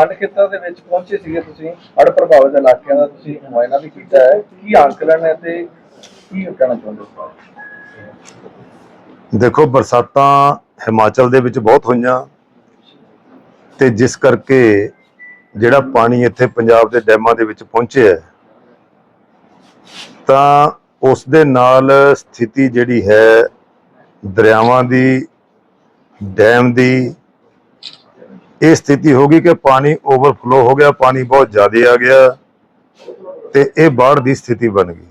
ਹੰਡ ਖੇਤਰ ਦੇ ਵਿੱਚ ਪਹੁੰਚੇ ਸੀਗੇ ਤੁਸੀਂ, ਹੜ੍ਹ ਪ੍ਰਭਾਵਿਤ ਇਲਾਕਿਆਂ ਦਾ ਤੁਸੀਂ ਮੁਆਇਨਾ ਵੀ ਕੀਤਾ ਹੈ। ਕੀ ਅੰਕਲਨ ਹੈ ਤੇ ਕੀ ਕਹਿਣਾ ਚਾਹੁੰਦੇ ਹੋ? ਦੇਖੋ, ਬਰਸਾਤਾਂ ਹਿਮਾਚਲ ਦੇ ਵਿੱਚ ਬਹੁਤ ਹੋਈਆਂ ਤੇ ਜਿਸ ਕਰਕੇ ਜਿਹੜਾ ਪਾਣੀ ਇੱਥੇ ਪੰਜਾਬ ਦੇ ਡੈਮਾਂ ਦੇ ਵਿੱਚ ਪਹੁੰਚਿਆ ਤਾਂ ਉਸ ਦੇ ਨਾਲ ਸਥਿਤੀ ਜਿਹੜੀ ਹੈ ਦਰਿਆਵਾਂ ਦੀ, ਡੈਮ ਦੀ ਇਹ ਸਥਿਤੀ ਹੋ ਗਈ ਕਿ ਪਾਣੀ ਓਵਰਫਲੋ ਹੋ ਗਿਆ, ਪਾਣੀ ਬਹੁਤ ਜ਼ਿਆਦਾ ਆ ਗਿਆ ਤੇ ਇਹ ਬਾੜ ਦੀ ਸਥਿਤੀ ਬਣ ਗਈ।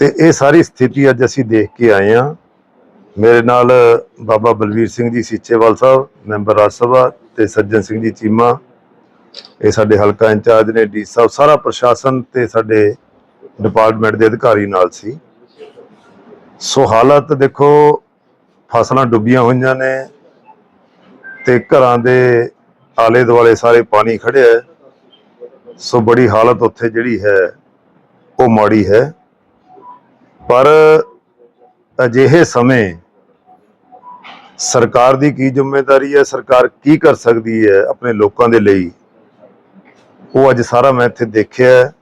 ਤੇ ਇਹ ਸਾਰੀ ਸਥਿਤੀ ਅੱਜ ਅਸੀਂ ਦੇਖ ਕੇ ਆਏ ਹਾਂ। ਮੇਰੇ ਨਾਲ ਬਾਬਾ ਬਲਵੀਰ ਸਿੰਘ ਜੀ ਸੀਚੇਵਾਲ ਸਾਹਿਬ, ਮੈਂਬਰ ਰਾਜ ਸਭਾ ਤੇ ਸੱਜਣ ਸਿੰਘ ਜੀ ਚੀਮਾ, ਇਹ ਸਾਡੇ ਹਲਕਾ ਇੰਚਾਰਜ ਨੇ, ਡੀ ਸਾਹਿਬ, ਸਾਰਾ ਪ੍ਰਸ਼ਾਸਨ ਤੇ ਸਾਡੇ ਡਿਪਾਰਟਮੈਂਟ ਦੇ ਅਧਿਕਾਰੀ ਨਾਲ ਸੀ। ਸੋ ਹਾਲਤ ਦੇਖੋ, ਫਸਲਾਂ ਡੁੱਬੀਆਂ ਹੋਈਆਂ ਨੇ ਤੇ ਘਰਾਂ ਦੇ ਆਲੇ ਦੁਆਲੇ ਸਾਰੇ ਪਾਣੀ ਖੜਿਆ ਹੈ। ਸੋ ਬੜੀ ਹਾਲਤ ਉੱਥੇ ਜਿਹੜੀ ਹੈ, ਉਹ ਮਾੜੀ ਹੈ। ਪਰ ਅਜਿਹੇ ਸਮੇਂ ਸਰਕਾਰ ਦੀ ਕੀ ਜ਼ਿੰਮੇਵਾਰੀ ਹੈ, ਸਰਕਾਰ ਕੀ ਕਰ ਸਕਦੀ ਹੈ ਆਪਣੇ ਲੋਕਾਂ ਦੇ ਲਈ, ਉਹ ਅੱਜ ਸਾਰਾ ਮੈਂ ਇੱਥੇ ਦੇਖਿਆ ਹੈ।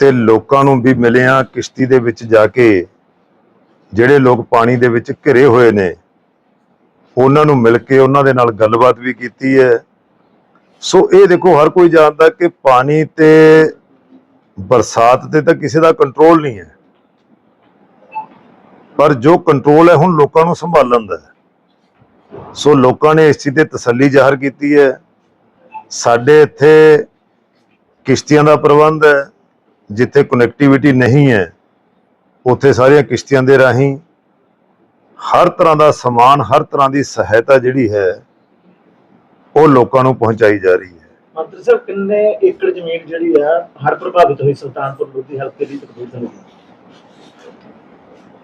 ਤੇ ਲੋਕਾਂ ਨੂੰ ਵੀ ਮਿਲਿਆ ਕਿਸ਼ਤੀ ਦੇ ਵਿੱਚ ਜਾ ਕੇ, ਜਿਹੜੇ ਲੋਕ ਪਾਣੀ ਦੇ ਵਿੱਚ ਘਿਰੇ ਹੋਏ ਨੇ। ਉਹਨਾਂ ਨੂੰ ਮਿਲ ਕੇ ਉਹਨਾਂ ਦੇ ਨਾਲ ਗੱਲਬਾਤ ਵੀ ਕੀਤੀ ਹੈ। ਸੋ ਇਹ ਦੇਖੋ, ਹਰ ਕੋਈ ਜਾਣਦਾ ਕਿ ਪਾਣੀ ਤੇ ਬਰਸਾਤ ਤੇ ਤਾਂ ਕਿਸੇ ਦਾ ਕੰਟਰੋਲ ਨਹੀਂ ਹੈ। ਪਰ ਜੋ ਕੰਟਰੋਲ ਹੈ, ਹੁਣ ਲੋਕਾਂ ਨੂੰ ਸੰਭਾਲਣ ਦਾ ਸੋ ਲੋਕਾਂ ਨੇ ਇਸ ਚੀਜ਼ ਤੇ ਤਸੱਲੀ ਜ਼ਾਹਰ ਕੀਤੀ ਹੈ। ਸਾਡੇ ਇੱਥੇ ਕਿਸ਼ਤੀਆਂ ਦਾ ਪ੍ਰਬੰਧ ਹੈ। ਜਿੱਥੇ ਕਨੈਕਟੀਵਿਟੀ ਨਹੀਂ ਹੈ, ਉੱਥੇ ਸਾਰੀਆਂ ਕਿਸ਼ਤੀਆਂ ਦੇ ਰਾਹੀਂ ਹਰ ਤਰ੍ਹਾਂ ਦਾ ਸਮਾਨ ਹਰ ਤਰ੍ਹਾਂ ਦੀ ਸਹਾਇਤਾ ਜਿਹੜੀ ਹੈ ਉਹ ਲੋਕਾਂ ਨੂੰ ਪਹੁੰਚਾਈ ਜਾ ਰਹੀ ਹੈ। ਮੰਤਰੀ ਸਾਹਿਬ ਕਿੰਨੇ ਏਕੜ ਜ਼ਮੀਨ ਜਿਹੜੀ ਆ ਹੜ੍ਹ ਪ੍ਰਭਾਵਿਤ ਹੋਈ ਸੁਲਤਾਨਪੁਰ ਲੋਧੀ ਹਲਕੇ ਦੀ ਤਕਰੀਬਨ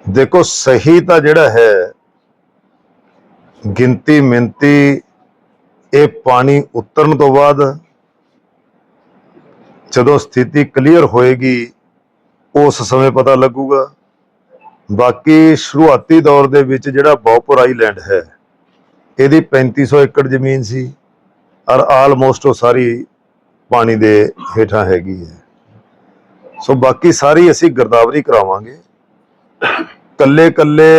ਦੇਖੋ ਸਹੀ ਤਾਂ ਜਿਹੜਾ ਹੈ ਗਿਣਤੀ ਮਿੰਤੀ ਇਹ ਪਾਣੀ ਉਤਰਨ ਤੋਂ ਬਾਅਦ ਜਦੋਂ ਸਥਿਤੀ ਕਲੀਅਰ ਹੋਏਗੀ ਉਸ ਸਮੇਂ ਪਤਾ ਲੱਗੂਗਾ। ਬਾਕੀ ਸ਼ੁਰੂਆਤੀ ਦੌਰ ਦੇ ਵਿੱਚ ਜਿਹੜਾ ਬੌਪਰ ਆਈਲੈਂਡ ਹੈ, ਇਹਦੀ 3500 ਏਕੜ ਜ਼ਮੀਨ ਸੀ ਔਰ ਆਲਮੋਸਟ ਉਹ ਸਾਰੀ ਪਾਣੀ ਦੇ ਹੇਠਾਂ ਹੈਗੀ ਹੈ। ਸੋ ਬਾਕੀ ਸਾਰੀ ਅਸੀਂ ਗਰਦਾਵਰੀ ਕਰਾਵਾਂਗੇ। ਕੱਲੇ ਕੱਲੇ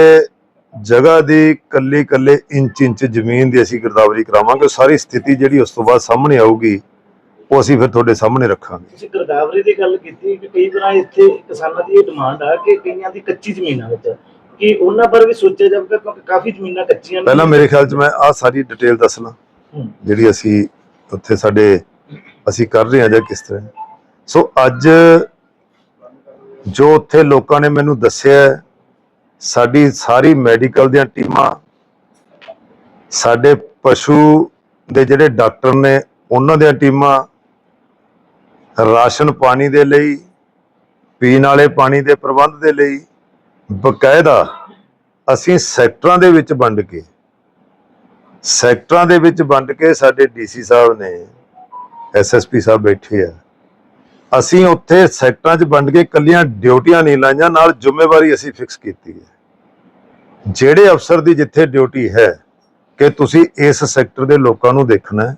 ਜਗ੍ਹਾ ਦੀ ਕੱਲੇ ਕੱਲੇ ਇੰਚ ਇੰਚ ਜ਼ਮੀਨ ਦੀ ਅਸੀਂ ਗਰਦਾਵਰੀ ਕਰਾਵਾਂਗੇ। ਸਾਰੀ ਸਥਿਤੀ ਜਿਹੜੀ ਉਸ ਤੋਂ ਬਾਅਦ ਸਾਹਮਣੇ ਆਊਗੀ ਉਹ ਅਸੀਂ ਫਿਰ ਤੁਹਾਡੇ ਸਾਹਮਣੇ ਰੱਖਾਂਗੇ। ਤੁਸੀਂ ਗਰਦਾਵਰੀ ਦੀ ਗੱਲ ਕੀਤੀ ਕਿ ਕਈ ਵਾਰ ਇੱਥੇ ਕਿਸਾਨਾਂ ਦੀ ਇਹ ਡਿਮਾਂਡ ਆ ਕਿ ਕਈਆਂ ਦੀ ਕੱਚੀ ਜ਼ਮੀਨਾਂ ਵਿੱਚ। ਕਿ ਉਹਨਾਂ ਪਰ ਵੀ ਸੋਚਿਆ ਜਾਵੇ ਕਿਉਂਕਿ ਕਾਫੀ ਜ਼ਮੀਨਾਂ ਕੱਚੀਆਂ ਨੇ। ਪਹਿਲਾਂ ਮੇਰੇ ਖਿਆਲ 'ਚ ਮੈਂ ਆਹ ਸਾਰੀ ਡਿਟੇਲ ਦੱਸਣਾ। ਜਿਹੜੀ ਅਸੀਂ ਉੱਥੇ ਸਾਡੇ ਅਸੀਂ ਕਰ ਰਹੇ ਹਾਂ ਜਾਂ ਕਿਸ ਤਰ੍ਹਾਂ। ਸੋ ਅੱਜ ਜੋ ਉੱਥੇ ਲੋਕਾਂ ਨੇ ਮੈਨੂੰ ਦੱਸਿਆ ਸਾਡੀ ਸਾਰੀ ਮੈਡੀਕਲ ਦੀਆਂ ਟੀਮਾਂ ਸਾਡੇ ਪਸ਼ੂ ਦੇ ਜਿਹੜੇ ਡਾਕਟਰ ਨੇ ਉਹਨਾਂ ਦੀਆਂ ਟੀਮਾਂ ਰਾਸ਼ਨ ਪਾਣੀ ਦੇ ਲਈ, ਪੀਣ ਵਾਲੇ ਪਾਣੀ ਦੇ ਪ੍ਰਬੰਧ ਦੇ ਲਈ, ਬਕਾਇਦਾ ਅਸੀਂ ਸੈਕਟਰਾਂ ਦੇ ਵਿੱਚ ਵੰਡ ਕੇ, ਸੈਕਟਰਾਂ ਦੇ ਵਿੱਚ ਵੰਡ ਕੇ ਸਾਡੇ ਡੀਸੀ ਸਾਹਿਬ ਨੇ ਐਸਐਸਪੀ ਸਾਹਿਬ ਬੈਠੇ ਆ, ਅਸੀਂ ਉੱਥੇ ਸੈਕਟਰਾਂ 'ਚ ਵੰਡ ਕੇ ਕੱਲੀਆਂ ਡਿਊਟੀਆਂ ਨਹੀਂ ਲਾਈਆਂ, ਨਾਲ ਜ਼ਿੰਮੇਵਾਰੀ ਅਸੀਂ ਫਿਕਸ ਕੀਤੀ ਹੈ। ਜਿਹੜੇ ਅਫਸਰ ਦੀ ਜਿੱਥੇ ਡਿਊਟੀ ਹੈ, ਕਿ ਤੁਸੀਂ ਇਸ ਸੈਕਟਰ ਦੇ ਲੋਕਾਂ ਨੂੰ ਦੇਖਣਾ ਹੈ,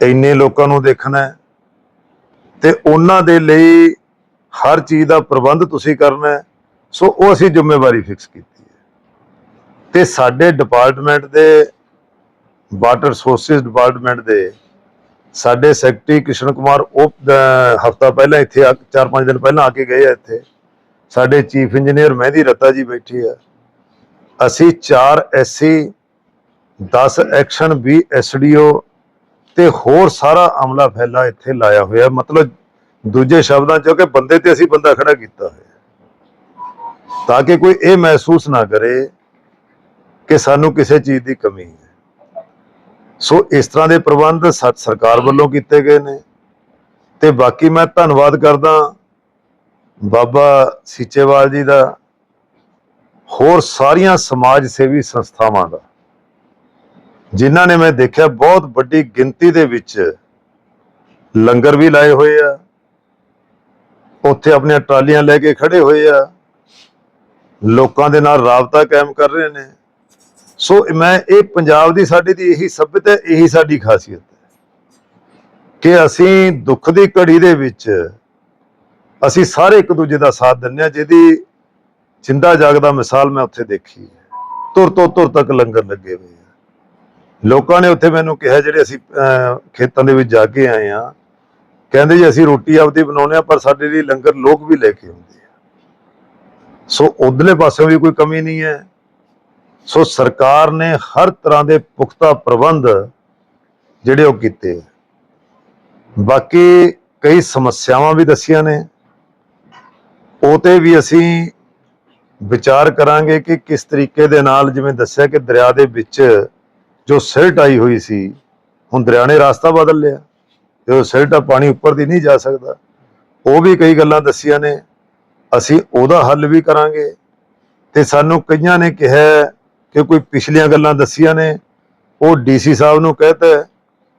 ਇੰਨੇ ਲੋਕਾਂ ਨੂੰ ਦੇਖਣਾ ਹੈ ਤੇ ਉਹਨਾਂ ਦੇ ਲਈ ਹਰ ਚੀਜ਼ ਦਾ ਪ੍ਰਬੰਧ ਤੁਸੀਂ ਕਰਨਾ ਹੈ। ਸੋ ਉਹ ਅਸੀਂ ਜ਼ਿੰਮੇਵਾਰੀ ਫਿਕਸ ਕੀਤੀ ਹੈ। ਤੇ ਸਾਡੇ ਡਿਪਾਰਟਮੈਂਟ ਦੇ ਵਾਟਰ ਰਿਸੋਰਸਿਸ ਡਿਪਾਰਟਮੈਂਟ ਦੇ ਸਾਡੇ ਸੈਕਟਰੀ ਕਿਸ਼ਨ ਕੁਮਾਰ ਉਹ ਹਫਤਾ ਪਹਿਲਾਂ ਇੱਥੇ ਆ, ਚਾਰ ਪੰਜ ਦਿਨ ਪਹਿਲਾਂ ਆ ਕੇ ਗਏ ਆ ਇੱਥੇ। ਸਾਡੇ ਚੀਫ ਇੰਜੀਨੀਅਰ ਮਹਿੰਦੀ ਰੱਤਾ ਜੀ ਬੈਠੇ ਆ। ਅਸੀਂ 4 ਐਸਸੀ 10 ਐਕਸ਼ਨ 20 ਐਸਡੀਓ ਤੇ ਹੋਰ ਸਾਰਾ ਅਮਲਾ ਫੈਲਾ ਇੱਥੇ ਲਾਇਆ ਹੋਇਆ ਮਤਲਬ ਦੂਜੇ ਸ਼ਬਦਾਂ ਚ ਕਿ ਬੰਦੇ ਤੇ ਅਸੀਂ ਬੰਦਾ ਖੜਾ ਕੀਤਾ ਹੋਇਆ ਤਾਂ ਕਿ ਕੋਈ ਇਹ ਮਹਿਸੂਸ ਨਾ ਕਰੇ ਕਿ ਸਾਨੂੰ ਕਿਸੇ ਚੀਜ਼ ਦੀ ਕਮੀ ਹੈ। ਸੋ ਇਸ ਤਰ੍ਹਾਂ ਦੇ ਪ੍ਰਬੰਧ ਸਾ- ਸਰਕਾਰ ਵੱਲੋਂ ਕੀਤੇ ਗਏ ਨੇ। ਤੇ ਬਾਕੀ ਮੈਂ ਧੰਨਵਾਦ ਕਰਦਾ ਬਾਬਾ ਸੀਚੇਵਾਲ ਜੀ ਦਾ, ਹੋਰ ਸਾਰੀਆਂ ਸਮਾਜ ਸੇਵੀ ਸੰਸਥਾਵਾਂ ਦਾ। ਜਿਨ੍ਹਾਂ ਨੇ ਮੈਂ ਦੇਖਿਆ ਬਹੁਤ ਵੱਡੀ ਗਿਣਤੀ ਦੇ ਵਿੱਚ ਲੰਗਰ ਵੀ ਲਾਏ ਹੋਏ ਆ। ਉੱਥੇ ਆਪਣੀਆਂ ਟਰਾਲੀਆਂ ਲੈ ਕੇ ਖੜੇ ਹੋਏ ਆ। ਲੋਕਾਂ ਦੇ ਨਾਲ ਰਾਬਤਾ ਕਾਇਮ ਕਰ ਰਹੇ ਨੇ। ਸੋ ਮੈਂ ਇਹ ਪੰਜਾਬ ਦੀ ਸਾਡੀ ਦੀ ਇਹੀ ਸਭਿਅਤਾ ਹੈ, ਇਹੀ ਸਾਡੀ ਖਾਸੀਅਤ ਹੈ ਕਿ ਅਸੀਂ ਦੁੱਖ ਦੀ ਘੜੀ ਦੇ ਵਿੱਚ ਅਸੀਂ ਸਾਰੇ ਇੱਕ ਦੂਜੇ ਦਾ ਸਾਥ ਦਿੰਦੇ ਹਾਂ। ਜਿਹਦੀ ਜਿੰਦਾ ਜਾਗਦਾ ਮਿਸਾਲ ਮੈਂ ਉੱਥੇ ਦੇਖੀ ਹੈ। ਤੁਰ ਤੋਂ ਤੁਰ ਤੱਕ ਲੰਗਰ ਲੱਗੇ ਹੋਏ ਆ। ਲੋਕਾਂ ਨੇ ਉੱਥੇ ਮੈਨੂੰ ਕਿਹਾ ਜਿਹੜੇ ਅਸੀਂ ਖੇਤਾਂ ਦੇ ਵਿੱਚ ਜਾ ਕੇ ਆਏ ਆ ਕਹਿੰਦੇ ਜੀ ਅਸੀਂ ਰੋਟੀ ਆਪਦੀ ਬਣਾਉਂਦੇ ਆ ਪਰ ਸਾਡੇ ਲਈ ਲੰਗਰ ਲੋਕ ਵੀ ਲੈ ਕੇ ਆਉਂਦੇ ਆ। ਸੋ ਉਧਰਲੇ ਪਾਸੇ ਵੀ ਕੋਈ ਕਮੀ ਨਹੀਂ ਹੈ। ਸੋ ਸਰਕਾਰ ਨੇ ਹਰ ਤਰ੍ਹਾਂ ਦੇ ਪੁਖਤਾ ਪ੍ਰਬੰਧ ਜਿਹੜੇ ਉਹ ਕੀਤੇ ਆ। ਬਾਕੀ ਕਈ ਸਮੱਸਿਆਵਾਂ ਵੀ ਦੱਸੀਆਂ ਨੇ। ਉਹ ਤੇ ਵੀ ਅਸੀਂ ਵਿਚਾਰ ਕਰਾਂਗੇ ਕਿ ਕਿਸ ਤਰੀਕੇ ਦੇ ਨਾਲ ਜਿਵੇਂ ਦੱਸਿਆ ਕਿ ਦਰਿਆ ਦੇ ਵਿੱਚ ਜੋ ਸਿਲਟ ਆਈ ਹੋਈ ਸੀ, ਹੁਣ ਦਰਿਆ ਨੇ ਰਸਤਾ ਬਦਲ ਲਿਆ। ਜੋ ਸਿਲਟ ਆ ਪਾਣੀ ਉੱਪਰ ਦੀ ਨਹੀਂ ਜਾ ਸਕਦਾ। ਉਹ ਵੀ ਕਈ ਗੱਲਾਂ ਦੱਸੀਆਂ ਨੇ। ਅਸੀਂ ਉਹਦਾ ਹੱਲ ਵੀ ਕਰਾਂਗੇ। ਤੇ ਸਾਨੂੰ ਕਈਆਂ ਨੇ ਕਿਹਾ ਕਿ ਕੋਈ ਪਿਛਲੀਆਂ ਗੱਲਾਂ ਦੱਸੀਆਂ ਨੇ। ਉਹ ਡੀਸੀ ਸਾਹਿਬ ਨੂੰ ਕਹਤਾ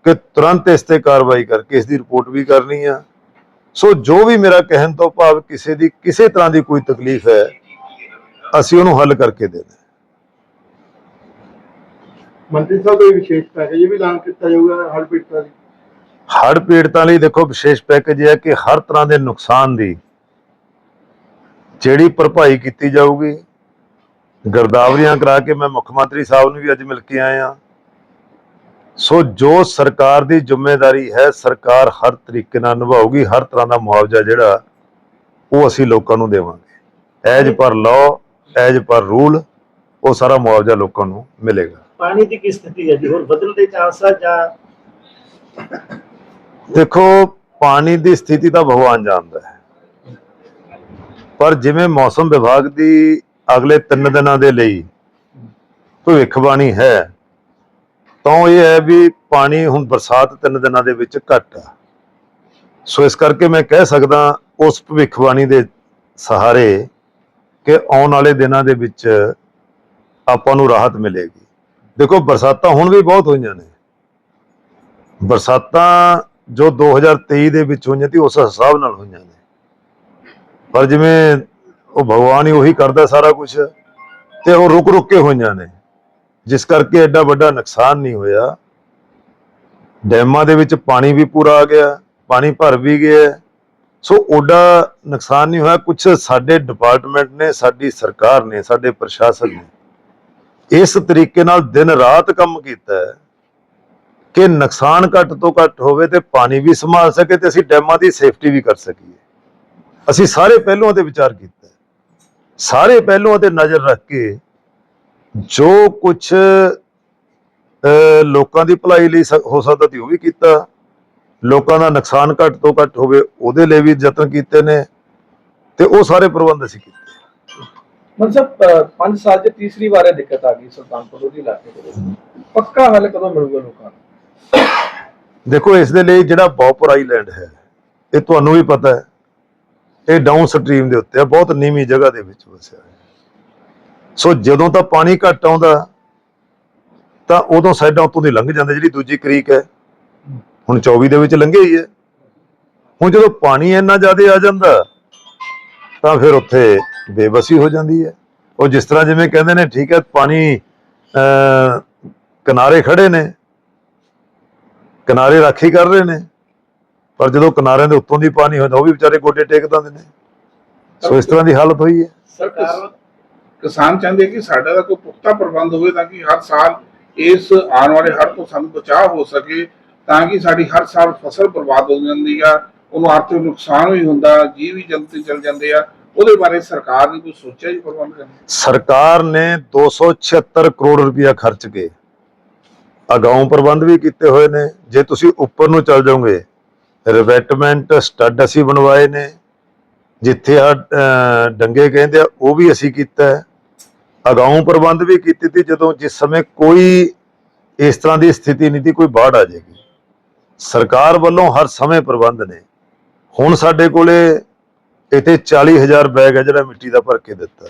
ਕਿ ਤੁਰੰਤ ਇਸ ਤੇ ਕਾਰਵਾਈ ਕਰਕੇ ਇਸ ਦੀ ਰਿਪੋਰਟ ਵੀ ਕਰਨੀ ਆ। ਸੋ ਜੋ ਵੀ ਮੇਰਾ ਕਹਿਣ ਤੋਂ ਭਾਵ ਕਿਸੇ ਦੀ, ਕਿਸੇ ਤਰ੍ਹਾਂ ਦੀ ਕੋਈ ਤਕਲੀਫ ਹੈ, ਅਸੀਂ ਉਹਨੂੰ ਹੱਲ ਕਰਕੇ ਦੇਣਾ ਮੰਤਰੀ ਸਾਹਿਬ ਕੋਈ ਵਿਸ਼ੇਸ਼ ਪੈਕੇਜ ਵੀ ਐਲਾਨ ਕੀਤਾ ਜਾਊਗਾ ਹਰ ਪੀੜਤਾਂ ਲਈ। ਹੜ੍ਹ ਪੀੜਤਾਂ ਲਈ ਦੇਖੋ ਵਿਸ਼ੇਸ਼ ਪੈਕੇਜ ਇਹ ਹੈ ਕਿ ਹਰ ਤਰ੍ਹਾਂ ਦੇ ਨੁਕਸਾਨ ਦੀ ਜਿਹੜੀ ਭਰਪਾਈ ਕੀਤੀ ਜਾਊਗੀ। ਗਰਦਾਵਰੀਆਂ ਕਰਾ ਕੇ ਮੈਂ ਮੁੱਖ ਮੰਤਰੀ ਸਾਹਿਬ ਨੂੰ ਵੀ ਅੱਜ ਮਿਲ ਕੇ ਆਇਆ। ਸੋ ਜੋ ਸਰਕਾਰ ਦੀ ਜ਼ਿੰਮੇਵਾਰੀ ਹੈ, ਸਰਕਾਰ ਹਰ ਤਰੀਕੇ ਨਾਲ ਨਿਭਾਊਗੀ, ਹਰ ਤਰ੍ਹਾਂ ਦਾ ਮੁਆਵਜ਼ਾ ਜਿਹੜਾ ਉਹ ਅਸੀਂ ਲੋਕਾਂ ਨੂੰ ਦੇਵਾਂਗੇ। As per law as per rule ਉਹ ਸਾਰਾ ਮੁਆਵਜ਼ਾ ਲੋਕਾਂ ਨੂੰ ਮਿਲੇਗਾ। ਪਾਣੀ ਦੀ ਕੀ ਸਥਿਤੀ ਹੈ ਜੀ? ਹੋਰ ਬਦਲਣ ਦੇ ਚਾਂਸ ਆ ਜਾਂ ਦੇਖੋ, ਪਾਣੀ ਦੀ ਸਥਿਤੀ ਤਾਂ ਭਗਵਾਨ ਜਾਣਦਾ ਹੈ। ਪਰ ਜਿਵੇਂ ਮੌਸਮ ਵਿਭਾਗ ਦੀ ਅਗਲੇ 3 ਦਿਨਾਂ ਦੇ ਲਈ ਭਵਿੱਖਬਾਣੀ ਹੈ, ਤਾਂ ਇਹ ਹੈ ਵੀ ਪਾਣੀ ਹੁਣ ਬਰਸਾਤ 3 ਦਿਨਾਂ ਦੇ ਵਿੱਚ ਘੱਟ ਆ। ਸੋ ਇਸ ਕਰਕੇ ਮੈਂ ਕਹਿ ਸਕਦਾ ਉਸ ਭਵਿੱਖਬਾਣੀ ਦੇ ਸਹਾਰੇ ਕਿ ਆਉਣ ਵਾਲੇ ਦਿਨਾਂ ਦੇ ਵਿੱਚ ਆਪਾਂ ਨੂੰ ਰਾਹਤ ਮਿਲੇਗੀ। ਦੇਖੋ ਬਰਸਾਤਾਂ ਹੁਣ ਵੀ ਬਹੁਤ ਹੋਈਆਂ ਨੇ। ਬਰਸਾਤਾਂ ਜੋ 2023 ਦੇ ਵਿੱਚ ਹੋਈਆਂ ਸੀ, ਉਸ ਹਿਸਾਬ ਨਾਲ ਹੋਈਆਂ ਨੇ। ਪਰ ਜਿਵੇਂ ਉਹ ਭਗਵਾਨ ਹੀ ਉਹੀ ਕਰਦਾ ਸਾਰਾ ਕੁਝ ਤੇ ਉਹ ਰੁਕ ਰੁਕ ਕੇ ਹੋਈਆਂ ਨੇ। ਜਿਸ ਕਰਕੇ ਐਡਾ ਵੱਡਾ ਨੁਕਸਾਨ ਨਹੀਂ ਹੋਇਆ। ਡੈਮਾਂ ਦੇ ਵਿੱਚ ਪਾਣੀ ਵੀ ਪੂਰਾ ਆ ਗਿਆ, ਪਾਣੀ ਭਰ ਵੀ ਗਿਆ। ਸੋ ਓਡਾ ਨੁਕਸਾਨ ਨਹੀਂ ਹੋਇਆ। ਕੁਝ ਸਾਡੇ ਡਿਪਾਰਟਮੈਂਟ ਨੇ, ਸਾਡੀ ਸਰਕਾਰ ਨੇ, ਸਾਡੇ ਪ੍ਰਸ਼ਾਸਨ ਨੇ ਇਸ ਤਰੀਕੇ ਨਾਲ ਦਿਨ ਰਾਤ ਕੰਮ ਕੀਤਾ ਕਿ ਨੁਕਸਾਨ ਘੱਟ ਤੋਂ ਘੱਟ ਹੋਵੇ ਤੇ ਪਾਣੀ ਵੀ ਸੰਭਾਲ ਸਕੇ ਤੇ ਅਸੀਂ ਡੈਮਾਂ ਦੀ ਸੇਫਟੀ ਵੀ ਕਰ ਸਕੀਏ। ਅਸੀਂ ਸਾਰੇ ਪਹਿਲੂਆਂ ਤੇ ਵਿਚਾਰ ਕੀਤਾ ਸਾਰੇ ਪਹਿਲੂਆਂ ਤੇ ਨਜ਼ਰ ਰੱਖ ਕੇ ਜੋ ਕੁਝ ਲੋਕਾਂ ਦੀ ਭਲਾਈ ਲਈ ਸ- ਹੋ ਸਕਦਾ ਸੀ ਉਹ ਵੀ ਕੀਤਾ। ਲੋਕਾਂ ਦਾ ਨੁਕਸਾਨ ਘੱਟ ਤੋਂ ਘੱਟ ਹੋਵੇ ਉਹਦੇ ਲਈ ਵੀ ਯਤਨ ਕੀਤੇ ਨੇ ਤੇ ਉਹ ਸਾਰੇ ਪ੍ਰਬੰਧ ਅਸੀਂ ਕੀਤੇ। ਮਤਲਬ 5 ਸਾਲ ਚ ਤੀਸਰੀ ਵਾਰ ਇਹ ਦਿੱਕਤ ਆ ਗਈ ਸੁਲਤਾਨਪੁਰ ਲੋਧੀ ਇਲਾਕੇ ਦੇ ਵਿੱਚ। ਪੱਕਾ ਹੱਲ ਕਦੋਂ ਮਿਲੂਗਾ ਲੋਕਾਂ ਨੂੰ? ਦੇਖੋ, ਇਸ ਦੇ ਲਈ ਜਿਹੜਾ ਬੌਪਰ ਆਈਲੈਂਡ ਹੈ, ਇਹ ਤੁਹਾਨੂੰ ਵੀ ਪਤਾ ਹੈ, ਇਹ ਡਾਊਨ ਸਟਰੀਮ ਦੇ ਉੱਤੇ ਹੈ, ਬਹੁਤ ਨੀਵੀਂ ਜਗ੍ਹਾ ਦੇ ਵਿੱਚ ਵਸਿਆ ਹੈ। ਸੋ ਜਦੋਂ ਤਾਂ ਪਾਣੀ ਘੱਟ ਆਉਂਦਾ, ਤਾਂ ਉਦੋਂ ਸਾਈਡਾਂ ਉੱਤੋਂ ਦੀ ਲੰਘ ਜਾਂਦੇ, ਜਿਹੜੀ ਦੂਜੀ ਕ੍ਰੀਕ ਹੈ, ਹੁਣ 24 ਦੇ ਵਿੱਚ ਲੰਘੇ ਹੀ ਹੈ। ਹੁਣ ਜਦੋਂ ਪਾਣੀ ਇੰਨਾ ਜ਼ਿਆਦਾ ਆ ਜਾਂਦਾ ਤਾਂ ਫਿਰ ਉੱਥੇ ਬੇਬਸੀ ਹੋ ਜਾਂਦੀ ਹੈ। ਉਹ ਜਿਸ ਤਰ੍ਹਾਂ ਜਿਵੇਂ ਕਹਿੰਦੇ ਨੇ, ਠੀਕ ਹੈ, ਪਾਣੀ ਕਿਨਾਰੇ ਖੜੇ ਨੇ। ਕਿਨਾਰੇ ਰਾਖੀ ਕਰ ਰਹੇ ਨੇ। ਪਰ ਜਦੋਂ ਕਿਨਾਰਿਆਂ ਦੇ ਉੱਤੋਂ ਦੀ ਪਾਣੀ ਹੁੰਦਾ, ਉਹ ਵੀ ਵਿਚਾਰੇ ਗੋਡੇ ਟੇਕ ਦਿੰਦੇ ਨੇ। ਸੋ ਇਸ ਤਰ੍ਹਾਂ ਦੀ ਹਾਲਤ ਹੋਈ ਹੈ। ਸਰਕਾਰ ਕਿਸਾਨ ਚਾਹੁੰਦੇ ਕਿ ਸਾਡਾ ਦਾ ਕੋਈ ਪੁਖਤਾ ਪ੍ਰਬੰਧ ਹੋਵੇ ਤਾਂ ਕਿ ਹਰ ਸਾਲ ਇਸ ਆਉਣ ਵਾਲੇ ਹੜ੍ਹ ਤੋਂ ਸਾਨੂੰ ਬਚਾਅ ਹੋ ਸਕੇ, ਤਾਂ ਕਿ ਸਾਡੀ ਹਰ ਸਾਲ ਫਸਲ ਬਰਬਾਦ ਹੋ ਜਾਂਦੀ ਆ। ਉਹਨੂੰ ਆਰਥਿਕ ਨੁਕਸਾਨ ਵੀ ਹੁੰਦਾ ਜੀਵ ਵੀ ਜੰਤੂ ਚਲ ਜਾਂਦੇ ਆ। ਉਹਦੇ ਬਾਰੇ ਸਰਕਾਰ ਨੇ ਕੋਈ ਸੋਚਿਆ ਜੀ ਪ੍ਰਬੰਧ ਕਰਨ ਸਰਕਾਰ ਨੇ 276 ਕਰੋੜ ਰੁਪਇਆ ਖਰਚ ਕੇ ਅਗਾਊਂ ਪ੍ਰਬੰਧ ਵੀ ਕੀਤੇ ਹੋਏ ਨੇ। ਜੇ ਤੁਸੀਂ ਉੱਪਰ ਨੂੰ ਚੱਲ ਜਾਓਗੇ ਰਿਵੈਟਮੈਂਟ ਸਟੱਡ ਅਸੀਂ ਬਣਵਾਏ ਨੇ। ਜਿੱਥੇ ਆ ਡੰਗੇ ਕਹਿੰਦੇ ਆ, ਉਹ ਵੀ ਅਸੀਂ ਕੀਤਾ ਹੈ। ਅਗਾਊਂ ਪ੍ਰਬੰਧ ਵੀ ਕੀਤੇ ਸੀ, ਜਦੋਂ ਜਿਸ ਸਮੇਂ ਕੋਈ ਇਸ ਤਰ੍ਹਾਂ ਦੀ ਸਥਿਤੀ ਨਹੀਂ ਸੀ, ਕੋਈ ਬਾੜ ਆ ਜਾਏਗੀ। ਸਰਕਾਰ ਵੱਲੋਂ ਹਰ ਸਮੇਂ ਪ੍ਰਬੰਧ ਨੇ। ਹੁਣ ਸਾਡੇ ਕੋਲੇ ਇੱਥੇ 40000 ਬੈਗ ਹੈ ਜਿਹੜਾ ਮਿੱਟੀ ਦਾ ਭਰ ਕੇ ਦਿੱਤਾ।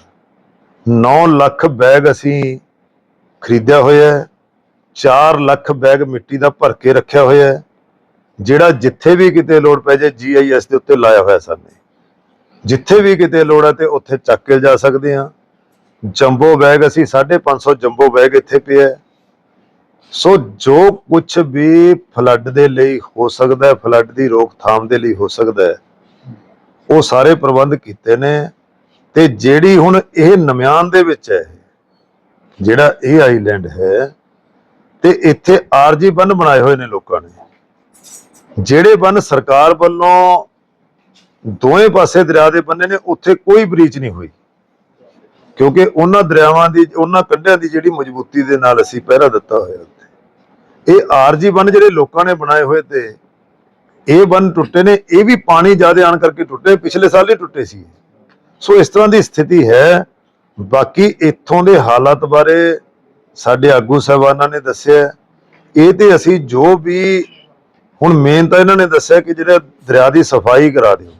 9 ਲੱਖ ਬੈਗ ਅਸੀਂ ਖਰੀਦਿਆ ਹੋਇਆ ਹੈ। 4 ਲੱਖ ਬੈਗ ਮਿੱਟੀ ਦਾ ਭਰ ਕੇ ਰੱਖਿਆ ਹੋਇਆ ਹੈ। ਜਿਹੜਾ ਜਿੱਥੇ ਵੀ ਕਿਤੇ ਲੋੜ ਪੈ ਜਾਏ ਜੀਆਈਐਸ ਦੇ ਉੱਤੇ ਲਾਇਆ ਹੋਇਆ ਸਾਨੇ ਜਿੱਥੇ ਵੀ ਕਿਤੇ ਲੋੜ ਹੈ ਤੇ ਉੱਥੇ ਚੱਕ ਕੇ ਜਾ ਸਕਦੇ ਆ ਜੰਬੋ ਬੈਗ ਅਸੀਂ 550 ਜੰਬੋ ਬੈਗ ਇੱਥੇ ਪਿਆ ਸੋ ਜੋ ਕੁਝ ਵੀ ਫਲੱਡ ਦੇ ਲਈ ਹੋ ਸਕਦਾ ਹੈ ਫਲੱਡ ਦੀ ਰੋਕਥਾਮ ਦੇ ਲਈ ਹੋ ਸਕਦਾ ਹੈ, ਉਹ ਸਾਰੇ ਪ੍ਰਬੰਧ ਕੀਤੇ ਨੇ ਤੇ ਜਿਹੜੀ ਹੁਣ ਇਹ ਨਮਿਆਨ ਦੇ ਵਿੱਚ ਹੈ, ਜਿਹੜਾ ਇਹ ਆਈਲੈਂਡ ਹੈ ਤੇ ਇੱਥੇ ਆਰਜੀ ਬੰਨ ਬਣਾਏ ਹੋਏ ਨੇ ਲੋਕਾਂ ਨੇ। ਜਿਹੜੇ ਬੰਨ ਸਰਕਾਰ ਵੱਲੋਂ ਦੋਵੇਂ ਪਾਸੇ ਦਰਿਆ ਦੇ ਬੰਨੇ ਨੇ, ਉੱਥੇ ਕੋਈ ਬ੍ਰੀਚ ਨਹੀਂ ਹੋਈ। ਕਿਉਂਕਿ ਉਹਨਾਂ ਦਰਿਆਵਾਂ ਦੀ, ਉਹਨਾਂ ਕੰਢਿਆਂ ਦੀ ਜਿਹੜੀ ਮਜ਼ਬੂਤੀ ਦੇ ਨਾਲ ਅਸੀਂ ਪਹਿਰਾ ਦਿੱਤਾ ਹੋਇਆ। ਇਹ ਆਰਜੀ ਬੰਨ ਜਿਹੜੇ ਲੋਕਾਂ ਨੇ ਬਣਾਏ ਹੋਏ ਤੇ ਇਹ ਬੰਨ ਟੁੱਟੇ ਨੇ, ਇਹ ਵੀ ਪਾਣੀ ਜ਼ਿਆਦਾ ਆਣ ਕਰਕੇ ਟੁੱਟੇ, ਪਿਛਲੇ ਸਾਲ ਹੀ ਟੁੱਟੇ ਸੀ। ਸੋ ਇਸ ਤਰ੍ਹਾਂ ਦੀ ਸਥਿਤੀ ਹੈ। ਬਾਕੀ ਇੱਥੋਂ ਦੇ ਹਾਲਾਤ ਬਾਰੇ ਸਾਡੇ ਆਗੂ ਸਾਹਿਬਾਨਾਂ ਨੇ ਦੱਸਿਆ। ਇਹ ਤੇ ਅਸੀਂ ਜੋ ਵੀ ਹੁਣ ਮੇਨ ਤਾਂ ਇਹਨਾਂ ਨੇ ਦੱਸਿਆ ਕਿ ਜਿਹੜਾ ਦਰਿਆ ਦੀ ਸਫ਼ਾਈ ਕਰਾ ਦਿਓ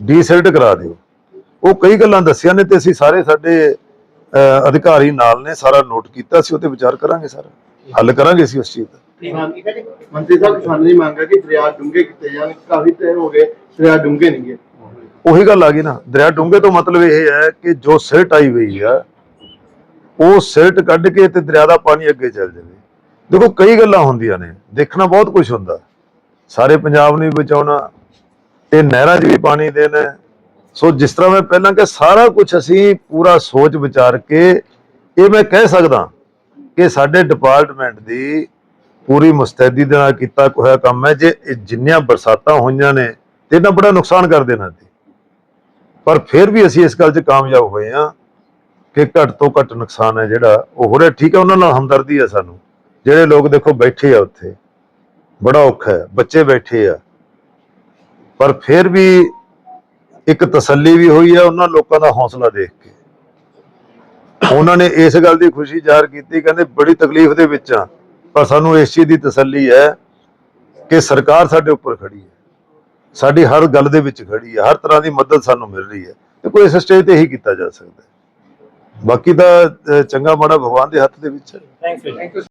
ਡੀਸਿਲਟ ਕਰਾ ਦਿਓ। ਉਹ ਕਈ ਗੱਲਾਂ ਦੱਸੀਆਂ ਨੇ ਤੇ ਅਸੀਂ ਸਾਰੇ ਸਾਡੇ ਅਧਿਕਾਰੀ ਨਾਲ ਨੇ, ਸਾਰਾ ਨੋਟ ਕੀਤਾ ਸੀ ਉਹ ਤੇ ਵਿਚਾਰ ਕਰਾਂਗੇ ਸਾਰਾ। ਹੱਲ ਕਰਾਂਗੇ ਅਸੀਂ ਉਸ ਚੀਜ਼ ਦਾ। ਮੰਤਰੀ ਸਾਹਿਬ ਕਿਸਾਨਾਂ ਦੀ ਮੰਗ ਹੈ ਕਿ ਦਰਿਆ ਡੂੰਘੇ ਕੀਤੇ ਜਾਣ, ਕਾਫੀ ਟਾਈਮ ਹੋ ਗਏ, ਦਰਿਆ ਡੂੰਘੇ ਨਹੀਂ ਉਹੀ ਗੱਲ ਆ ਗਈ ਨਾ, ਦਰਿਆ ਡੂੰਘੇ ਤੋਂ ਮਤਲਬ ਇਹ ਹੈ ਕਿ ਜੋ ਸਿਲਟ ਆਈ ਹੋਈ ਆ, ਉਹ ਸਿਲਟ ਕੱਢ ਕੇ ਤੇ ਦਰਿਆ ਦਾ ਪਾਣੀ ਅੱਗੇ ਚੱਲ ਜਾਵੇ। ਦੇਖੋ, ਕਈ ਗੱਲਾਂ ਹੁੰਦੀਆਂ ਨੇ, ਦੇਖਣਾ ਬਹੁਤ ਕੁਝ ਹੁੰਦਾ। ਸਾਰੇ ਪੰਜਾਬ ਨੂੰ ਬਚਾਉਣਾ ਤੇ ਨਹਿਰਾਂ 'ਚ ਵੀ ਪਾਣੀ ਦੇਣਾ। ਸੋ ਜਿਸ ਤਰ੍ਹਾਂ ਮੈਂ ਪਹਿਲਾਂ ਕਿ ਸਾਰਾ ਕੁਝ ਅਸੀਂ ਪੂਰਾ ਸੋਚ ਵਿਚਾਰ ਕੇ, ਇਹ ਮੈਂ ਕਹਿ ਸਕਦਾ ਕਿ ਸਾਡੇ ਡਿਪਾਰਟਮੈਂਟ ਦੀ ਪੂਰੀ ਮੁਸਤੈਦੀ ਦੇ ਨਾਲ ਕੀਤਾ ਹੋਇਆ ਕੰਮ ਹੈ ਜੇ ਇਹ ਜਿੰਨੀਆਂ ਬਰਸਾਤਾਂ ਹੋਈਆਂ ਨੇ ਤੇ ਇਹਨਾਂ ਬੜਾ ਨੁਕਸਾਨ ਕਰ ਦੇਣਾ ਸੀ ਪਰ ਫਿਰ ਵੀ ਅਸੀਂ ਇਸ ਗੱਲ 'ਚ ਕਾਮਯਾਬ ਹੋਏ ਆ ਕਿ ਘੱਟ ਤੋਂ ਘੱਟ ਨੁਕਸਾਨ ਹੈ ਜਿਹੜਾ ਉਹ ਹੋ ਰਿਹਾ। ਠੀਕ ਹੈ, ਉਹਨਾਂ ਨਾਲ ਹਮਦਰਦੀ ਹੈ ਸਾਨੂੰ। ਜਿਹੜੇ ਲੋਕ ਦੇਖੋ ਬੈਠੇ ਆ ਉੱਥੇ, ਬੜਾ ਔਖਾ ਹੈ, ਬੱਚੇ ਬੈਠੇ ਆ। ਪਰ ਫਿਰ ਵੀ ਇੱਕ ਤਸੱਲੀ ਵੀ ਹੋਈ ਹੈ ਉਹਨਾਂ ਲੋਕਾਂ ਦਾ ਹੌਸਲਾ ਦੇਖ ਕੇ। ਉਹਨਾਂ ਨੇ ਇਸ ਗੱਲ ਦੀ ਖੁਸ਼ੀ ਜ਼ਾਹਰ ਕੀਤੀ, ਕਹਿੰਦੇ ਬੜੀ ਤਕਲੀਫ ਦੇ ਵਿੱਚ ਆ ਪਰ ਸਾਨੂੰ ਇਸ ਚੀਜ਼ ਦੀ ਤਸੱਲੀ ਹੈ ਕਿ ਸਰਕਾਰ ਸਾਡੇ ਉੱਪਰ ਖੜੀ ਹੈ। ਸਾਡੀ ਹਰ ਗੱਲ ਦੇ ਵਿੱਚ ਖੜੀ ਹੈ। ਹਰ ਤਰ੍ਹਾਂ ਦੀ ਮਦਦ ਸਾਨੂੰ ਮਿਲ ਰਹੀ ਹੈ। ਤੇ ਕੋਈ ਇਸ ਸਟੇਜ ਤੇ ਹੀ ਕੀਤਾ ਜਾ ਸਕਦਾ ਹੈ। ਬਾਕੀ ਤਾਂ ਅਹ, ਚੰਗਾ ਮਾੜਾ ਭਗਵਾਨ ਦੇ ਹੱਥ ਦੇ ਵਿੱਚ ਹੈ। Thank you